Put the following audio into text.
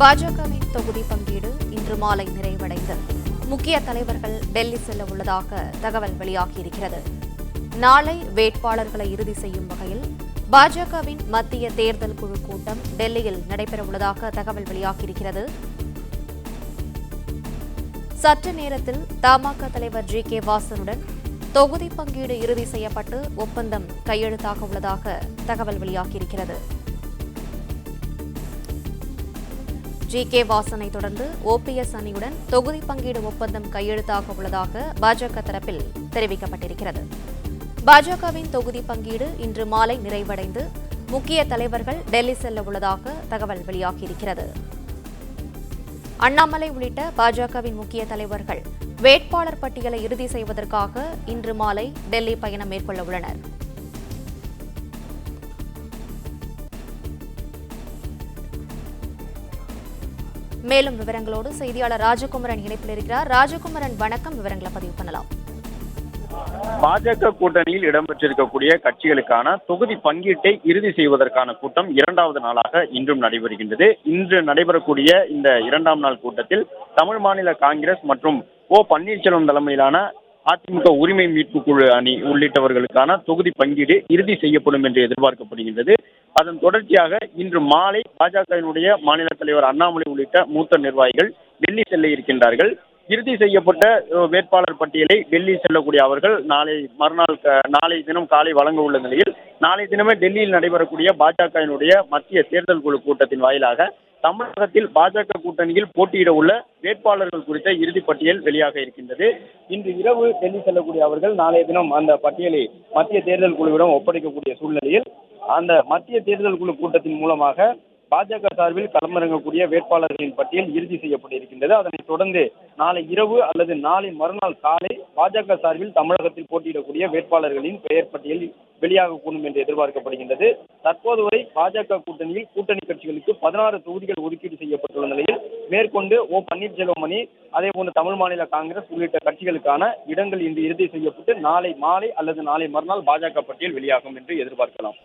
பாஜகவின் தொகுதி பங்கீடு இன்று மாலை நிறைவடைந்து. முக்கிய தலைவர்கள் டெல்லி செல்ல உள்ளதாக தகவல் வெளியாகியிருக்கிறது. நாளை வேட்பாளர்களை இறுதி செய்யும் வகையில் பாஜகவின் மத்திய தேர்தல் குழு கூட்டம் டெல்லியில் நடைபெறவுள்ளதாக தகவல் வெளியாகியிருக்கிறது. சற்று நேரத்தில் தமாக தலைவர் ஜி கே வாசனுடன் தொகுதி பங்கீடு இறுதி செய்யப்பட்டு ஒப்பந்தம் கையெழுத்தாக உள்ளதாக தகவல் வெளியாகியிருக்கிறது. ஜி கே வாசனை தொடர்ந்து ஓபிஎஸ் அணியுடன் தொகுதி பங்கீடு ஒப்பந்தம் கையெழுத்தாக உள்ளதாக பாஜக தரப்பில் தெரிவிக்கப்பட்டிருக்கிறது. பாஜகவின் தொகுதி பங்கீடு இன்று மாலை நிறைவடைந்து முக்கிய தலைவர்கள் டெல்லி செல்ல உள்ளதாக தகவல் வெளியாகியிருக்கிறது. அண்ணாமலை உள்ளிட்ட பாஜகவின் முக்கிய தலைவர்கள் வேட்பாளர் பட்டியலை இறுதி செய்வதற்காக இன்று மாலை டெல்லி பயணம் மேற்கொள்ள உள்ளனர். மேலும் விவரங்களோடு செய்தியாளர் ராஜகுமரன் இணைப்பில் இருக்கிறார். ராஜகுமரன் வணக்கம். விவரங்களை பதிவு பண்ணலாம். பாஜக கூட்டணியில் இடம்பெற்றிருக்கக்கூடிய கட்சிகளுக்கான தொகுதி பங்கீட்டை இறுதி செய்வதற்கான கூட்டம் இரண்டாவது நாளாக இன்றும் நடைபெறுகின்றது. இன்று நடைபெறக்கூடிய இந்த இரண்டாம் நாள் கூட்டத்தில் தமிழ் மாநில காங்கிரஸ் மற்றும் ஓ பன்னீர்செல்வம் தலைமையிலான அதிமுக உரிமை மீட்பு குழு அணி உள்ளிட்டவர்களுக்கான தொகுதி பங்கீடு இறுதி செய்யப்படும் என்று எதிர்பார்க்கப்படுகின்றது. அதன் தொடர்ச்சியாக இன்று மாலை பாஜகவினுடைய மாநில தலைவர் அண்ணாமலை உள்ளிட்ட மூத்த நிர்வாகிகள் டெல்லி செல்ல இருக்கின்றார்கள். இறுதி செய்யப்பட்ட வேட்பாளர் பட்டியலை டெல்லி செல்லக்கூடிய அவர்கள் நாளை மறுநாள் க- நாளை தினம் காலை வழங்க உள்ள நிலையில் நாளை தினமே டெல்லியில் நடைபெறக்கூடிய பாஜகவினுடைய மத்திய தேர்தல் குழு கூட்டத்தின் வாயிலாக தமிழகத்தில் பாஜக கூட்டணியில் போட்டியிட உள்ள வேட்பாளர்கள் குறித்த இறுதிப் பட்டியல் வெளியாக இருக்கின்றது. இன்று இரவு டெல்லி செல்லக்கூடிய அவர்கள் நாளைய தினம் அந்த பட்டியலை மத்திய தேர்தல் குழுவிடம் ஒப்படைக்கக்கூடிய சூழ்நிலையில் அந்த மத்திய தேர்தல் குழு கூட்டத்தின் மூலமாக பாஜக சார்பில் களமிறங்கக்கூடிய வேட்பாளர்களின் பட்டியல் இறுதி செய்யப்பட்டிருக்கின்றது. அதனைத் தொடர்ந்து நாளை இரவு அல்லது நாளை மறுநாள் காலை பாஜக சார்பில் தமிழகத்தில் போட்டியிடக்கூடிய வேட்பாளர்களின் பெயர் பட்டியல் வெளியாகக்கூடும் என்று எதிர்பார்க்கப்படுகின்றது. தற்போது வரை பாஜக கூட்டணியில் கூட்டணி கட்சிகளுக்கு பதினாறு தொகுதிகள் ஒதுக்கீடு செய்யப்பட்டுள்ள நிலையில் மேற்கொண்டு ஓ பன்னீர்செல்வமணி அதே போன்று தமிழ் மாநில காங்கிரஸ் உள்ளிட்ட கட்சிகளுக்கான இடங்கள் இன்று இறுதி செய்யப்பட்டு நாளை மாலை அல்லது நாளை மறுநாள் பாஜக பட்டியல் வெளியாகும் என்று எதிர்பார்க்கலாம்.